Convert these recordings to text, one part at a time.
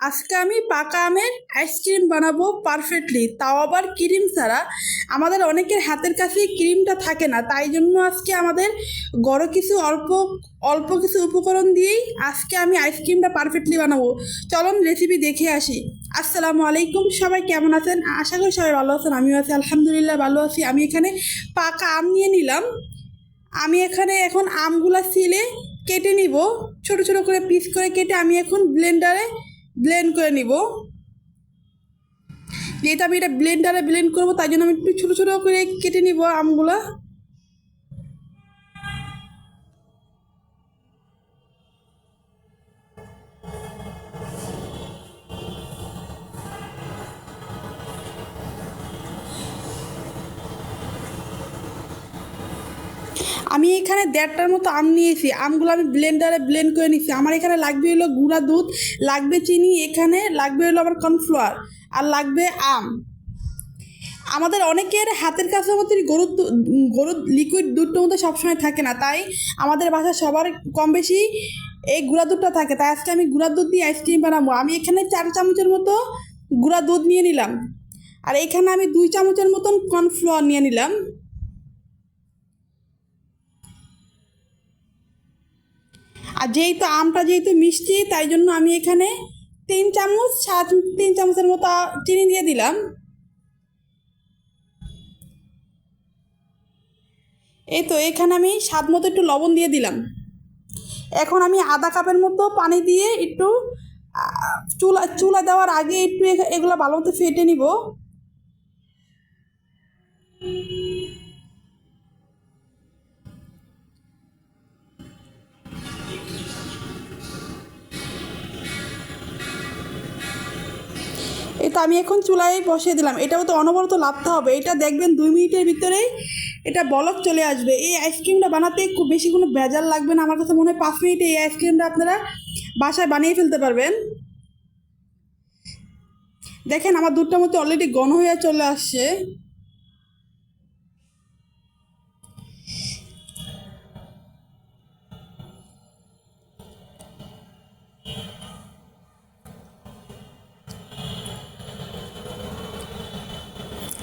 আজকে আমি পাকা আমের আইসক্রিম বানাবো পারফেক্টলি তাও আবার ক্রিম ছাড়া। আমাদের অনেকের হাতের কাছে ক্রিমটা থাকে না, তাই জন্য আজকে আমাদের গড় কিছু অল্প অল্প কিছু উপকরণ দিয়েই আজকে আমি আইসক্রিমটা পারফেক্টলি বানাবো। চলুন রেসিপি দেখে আসি। আসসালামু আলাইকুম, সবাই কেমন আছেন? আশা করি সবাই ভালো আছেন, আমিও আছি, আলহামদুলিল্লাহ ভালো আছি। আমি এখানে পাকা আম নিয়ে নিলাম। আমি এখানে এখন আমগুলা সিলে কেটে নিব। ছোট ছোট করে পিস করে কেটে আমি এখন ব্লেন্ডারে ব্লেন্ড করে নিব। যেহেতু আমি এটা ব্লেন্ডারে ব্লেন্ড করব, তাই জন্য আমি একটু ছোটো ছোটো করে কেটে নিব আমগুলা। আমি এখানে দেড়টার মতো আম নিয়েছি, আমগুলো আমি ব্লেন্ডারে ব্লেন্ড করে নিয়েছি। আমার এখানে লাগবে হলো গুঁড়া দুধ, লাগবে চিনি, এখানে লাগবে হলো আবার কর্নফ্লাওয়ার আর লাগবে আম। আমাদের অনেকের হাতের কাছে মতো গরুর গরুর লিকুইড দুধটার মধ্যে সবসময় থাকে না, তাই আমাদের বাসায় সবার কম বেশি এই গুঁড়া দুধটা থাকে। তাই আজকে আমি গুঁড়া দুধ দিয়ে আইসক্রিম বানাবো। আমি এখানে চার চামচের মতো গুঁড়া দুধ নিয়ে নিলাম, আর এখানে আমি দুই চামচের মতন কর্নফ্লাওয়ার নিয়ে নিলাম। আর যেহেতু আমটা যেহেতু মিষ্টি, তাই জন্য আমি এখানে তিন চামচ, সাত, তিন চামচের মতো চিনি দিয়ে দিলাম। এই তো এখানে আমি স্বাদ মতো একটু লবণ দিয়ে দিলাম। এখন আমি আধা কাপের মতো পানি দিয়ে একটু চুলা চুলা দেওয়ার আগে একটু এগুলো ভালো মতো ফেটে নিব। এই তো আমি এখন চুলায় বসিয়ে দিলাম। এটাও তো অনবরত লাভতে হবে। এটা দেখবেন দুই মিনিটের ভিতরেই এটা বলক চলে আসবে। এই আইসক্রিমটা বানাতে খুব বেশি কোনো ভেজাল লাগবে না। আমার কাছে মনে হয় পাঁচ মিনিটে এই আইসক্রিমটা আপনারা বাসায় বানিয়ে ফেলতে পারবেন। দেখেন আমার দুধটার মধ্যে অলরেডি ঘন হয়ে চলে আসছে।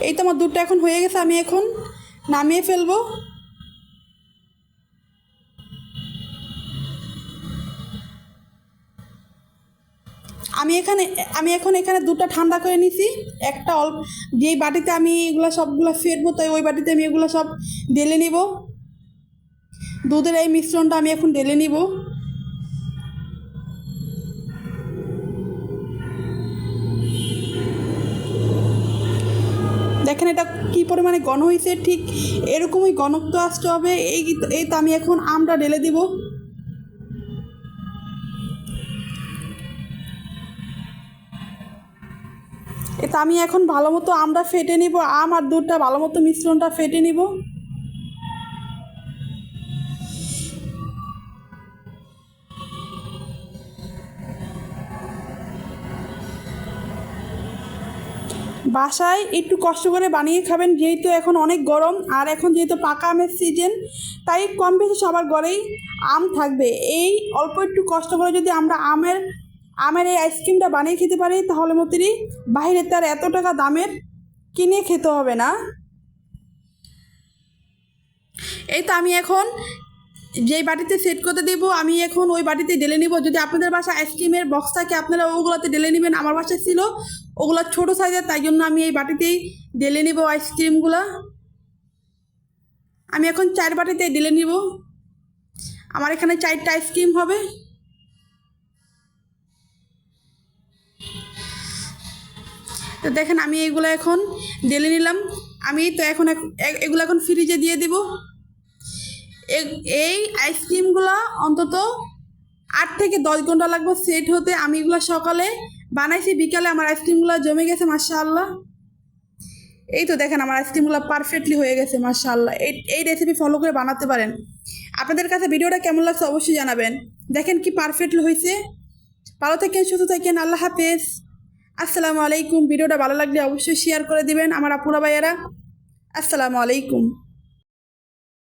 এই তো আমার দুধটা এখন হয়ে গেছে, আমি এখন নামিয়ে ফেলব। আমি এখানে, আমি এখন এখানে দুধটা ঠান্ডা করে নিছি, একটা অল্প, যেই বাটিতে আমি এগুলো সবগুলো ফেটবো, তাই ওই বাটিতে আমি এগুলো সব ঢেলে নিব। দুধের এই মিশ্রণটা আমি এখন ঢেলে নিব। দেখেন এটা কি পরিমাণে গণ হয়েছে, ঠিক এরকমই ঘনত্ব আসতে হবে। এই এই তো আমি এখন আমটা ঢেলে দিব। এটা আমি এখন ভালো মতো আমটা ফেটে নিব, আম আর দুধটা ভালো মতো মিশ্রণটা ফেটে নিব। বাসায় একটু কষ্ট করে বানিয়ে খাবেন, যেহেতু এখন অনেক গরম, আর এখন যেহেতু পাকা আমের সিজন তাই কম বেশি সবার ঘরেই আম থাকবে। এই অল্প একটু কষ্ট করে যদি আমরা আমের আমের এই আইসক্রিমটা বানিয়ে খেতে পারি, তাহলে মতনই বাইরে তার এত টাকা দামের কিনে খেতে হবে না। এই তো আমি এখন যেই বাটিতে সেট করতে দেব, আমি এখন ওই বাটিতে ঢেলে নিব। যদি আপনাদের বাসায় আইসক্রিমের বক্স থাকে, আপনারা ওগুলোতে ঢেলে নেবেন। আমার বাসায় ছিল, ওগুলো ছোটো সাইজের তাই জন্য আমি এই বাটিতেই ঢেলে নিব আইসক্রিমগুলো আমি এখন চার বাটিতে ঢেলে নিব। আমার এখানে চারটা আইসক্রিম হবে। তো দেখেন, আমি এগুলো এখন ঢেলে নিলাম। আমি তো এখন এগুলো এখন ফ্রিজে দিয়ে দিব। এই আইসক্রিমগুলো অন্তত আট থেকে দশ ঘণ্টা লাগবে সেট হতে। আমি এগুলো সকালে বানাইছি, বিকালে আমার আইসক্রিমগুলো জমে গেছে, মাশাআল্লাহ। এই তো দেখেন আমার আইসক্রিমগুলো পারফেক্টলি হয়ে গেছে, মাশাআল্লাহ। এই এই রেসিপি ফলো করে বানাতে পারেন। আপনাদের কাছে ভিডিওটা কেমন লাগছে অবশ্যই জানাবেন। দেখেন কি পারফেক্টলি হয়েছে। ভালো থাকেন, সুস্থ থাকেন, আল্লাহ হাফেজ। আসসালামু আলাইকুম। ভিডিওটা ভালো লাগলে অবশ্যই শেয়ার করে দিবেন আমার আপুরা ভাইয়ারা। আসসালামু আলাইকুম।